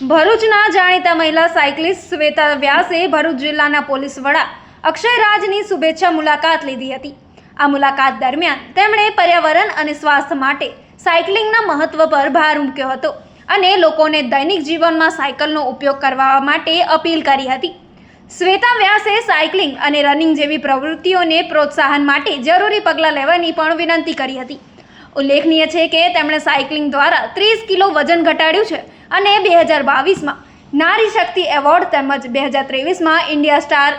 ભરૂચના જાણીતા મહિલા સાયકલિસ્ટ શ્વેતા વ્યાસે ભરૂચ જિલ્લાના પોલીસ વડા અક્ષય રાજની શુભેચ્છા મુલાકાત લીધી હતી. આ મુલાકાત દરમિયાન તેમણે પર્યાવરણ અને સ્વાસ્થ્ય માટે સાયકલિંગના મહત્વ પર ભાર મૂક્યો હતો અને લોકોને દૈનિક જીવનમાં સાયકલનો ઉપયોગ કરવા માટે અપીલ કરી હતી. શ્વેતા વ્યાસે સાયકલિંગ અને રનિંગ જેવી પ્રવૃત્તિઓને પ્રોત્સાહન માટે જરૂરી પગલાં લેવાની પણ વિનંતી કરી હતી. ઉલ્લેખનીય છે કે તેમણે સાયકલિંગ દ્વારા ત્રીસ કિલો વજન ઘટાડ્યું છે અને બે હજાર બાવીસમાં નારી શક્તિ એવોર્ડ તેમજ બે હજાર ત્રેવીસમાં ઇન્ડિયા સ્ટાર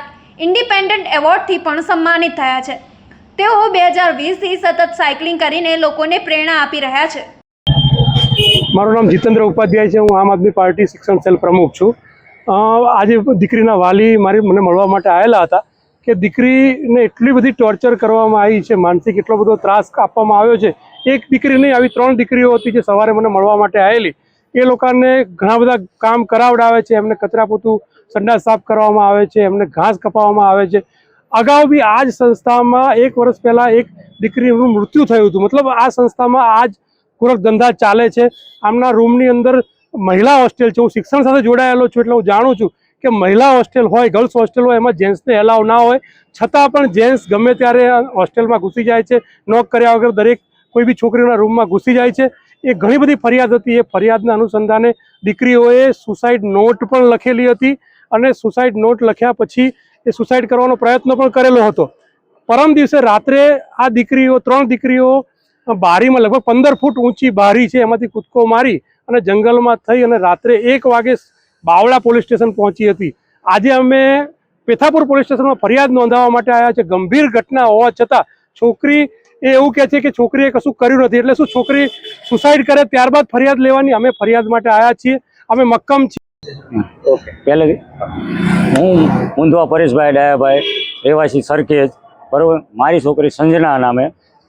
ઇન્ડિપેન્ડન્ટ એવોર્ડથી પણ સન્માનિત થયા છે. તેઓ બે હજાર વીસથી સતત સાયકલિંગ કરીને લોકોને પ્રેરણા આપી રહ્યા છે. મારું નામ જીતેન્દ્ર ઉપાધ્યાય છે. હું આમ આદમી પાર્ટી શિક્ષણ સેલ પ્રમુખ છું. આજે દીકરીના વાલી મારી મને મળવા માટે આવેલા હતા કે દીકરીને એટલી બધી ટોર્ચર કરવામાં આવી છે, માનસિક એટલો બધો ત્રાસ આપવામાં આવ્યો છે. એક દીકરી નહીં, આવી ત્રણ દીકરીઓ હતી જે સવારે મને મળવા માટે આવેલી. એ લોકોને ઘણા બધા કામ કરાવડાવે છે. એમને કચરા પોતું સંડાસ સાફ કરવામાં આવે છે. એમને ઘાસ કપાવવામાં આવે છે. અગાઉ બી આ જ સંસ્થામાં એક વર્ષ પહેલાં એક દીકરીનું મૃત્યુ થયું હતું. મતલબ આ સંસ્થામાં આ જ પૂરક ધંધા ચાલે છે. આમના રૂમની અંદર મહિલા હોસ્ટેલ છે. હું શિક્ષણ સાથે જોડાયેલો છું એટલે હું જાણું છું કે મહિલા હોસ્ટેલ હોય, ગર્લ્સ હોસ્ટેલ હોય, એમાં જેન્ટ્સને એલાવ ના હોય. છતાં પણ જેન્ટ્સ ગમે ત્યારે હોસ્ટેલમાં ઘૂસી જાય છે. નોક કર્યા વગર દરેક કોઈ બી છોકરીઓના રૂમમાં ઘૂસી જાય છે. એ ઘણી બધી ફરિયાદ હતી. એ ફરિયાદના અનુસંધાને દીકરીઓએ સુસાઇડ નોટ પણ લખેલી હતી અને સુસાઇડ નોટ લખ્યા પછી એ સુસાઇડ કરવાનો પ્રયત્ન પણ કરેલો હતો. પરમ દિવસે રાત્રે આ દીકરીઓ, ત્રણ દીકરીઓ બારીમાં લગભગ પંદર ફૂટ ઊંચી બારી છે, એમાંથી કૂદકો મારી અને જંગલમાં થઈ અને રાત્રે એક વાગે બાવળા પોલીસ સ્ટેશન પહોંચી હતી. આજે અમે પેથાપુર પોલીસ સ્ટેશનમાં ફરિયાદ નોંધાવવા માટે આવ્યા છે. ગંભીર ઘટના હોવા છતાં છોકરી એ એવું કહે છે કે છોકરીએ કશું કર્યું નથી. એટલે શું છોકરી સુસાઇડ કરે ત્યારબાદ ફરિયાદ લેવાની અમે ફરિયાદ માટે આવ્યા છીએ. અમે મક્કમ છીએ. પહેલે હું ઊંધવા પરેશભાઈ, ડાયાભાઈ, રહેવાસી સરખેજ, બરાબર? મારી છોકરી સંજના નામે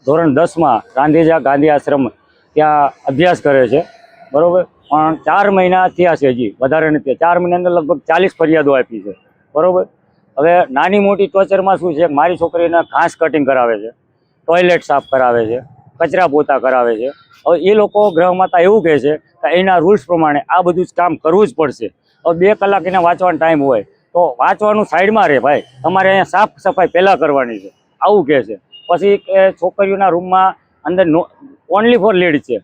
ધોરણ દસમાં ગાંધીજા ગાંધી આશ્રમ ત્યાં અભ્યાસ કરે છે, બરાબર? પણ ચાર મહિના થયા છે હજી, વધારે નથી ચાર મહિના અંદર લગભગ ચાલીસ ફરિયાદો આપી છે, બરાબર? હવે નાની મોટી ટોર્ચરમાં શું છે? મારી છોકરીને ઘાસ કટિંગ કરાવે છે ટોયલેટ સાફ કરાવે છે કચરા પોતા કરાવે છે. હવે એ લોકો ગ્રહમાતા એવું કહે છે કે એના રૂલ્સ પ્રમાણે આ બધું જ કામ કરવું જ પડશે. હવે બે કલાક એને વાંચવાનો ટાઈમ હોય, તો વાંચવાનું સાઈડમાં રહે ભાઈ. તમારે અહીંયા સાફ સફાઈ પહેલાં કરવાની છે. આવું કહે છે. પછી છોકરીઓના રૂમમાં અંદર ઓનલી ફોર લેડીઝ છે.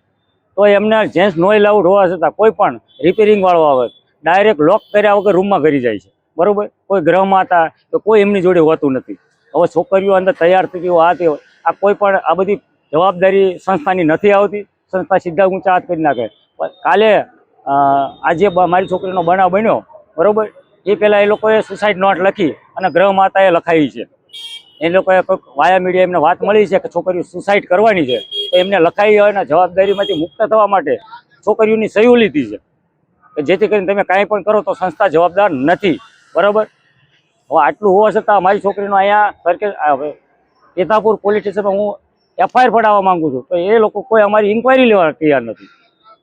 તો એમને જેન્ટ્સ નો એલાઉડ હોવા છતાં કોઈ પણ રિપેરિંગવાળો આવે ડાયરેક્ટ લોક કર્યા વગર રૂમમાં કરી જાય છે. બરોબર? કોઈ ગ્રહમાં હતા તો કોઈ એમની જોડે હોતું નથી. હવે છોકરીઓ અંદર તૈયાર થતી હોય, આ તે આ કોઈ પણ આ બધી જવાબદારી સંસ્થાની નથી આવતી, સંસ્થા સીધા ઊંચા હાથ કરી નાખે. કાલે આજે મારી છોકરીનો બનાવ બન્યો, બરોબર? એ પહેલાં એ લોકોએ સુસાઇડ નોટ લખી અને ગ્રહ માતાએ લખાવી છે. એ લોકોએ કોઈક વાયા મીડિયા એમને વાત મળી છે કે છોકરીઓ સુસાઇડ કરવાની છે, તો એમને લખાવી હોય અને જવાબદારીમાંથી મુક્ત થવા માટે છોકરીઓની સહીઓ લીધી છે. કે જેથી કરીને તમે કાંઈ પણ કરો તો સંસ્થા જવાબદાર નથી, બરાબર? હવે આટલું હોવા છતાં મારી છોકરીનો અહીંયા સરકે પેતાપુર પોલીસ સ્ટેશનમાં હું એફઆઈઆર પડાવવા માંગુ છું. તો એ લોકો કોઈ અમારી ઇન્કવાયરી લેવા તૈયાર નથી.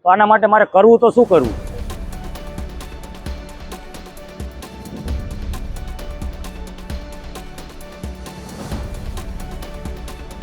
તો આના માટે મારે કરવું તો શું કરવું?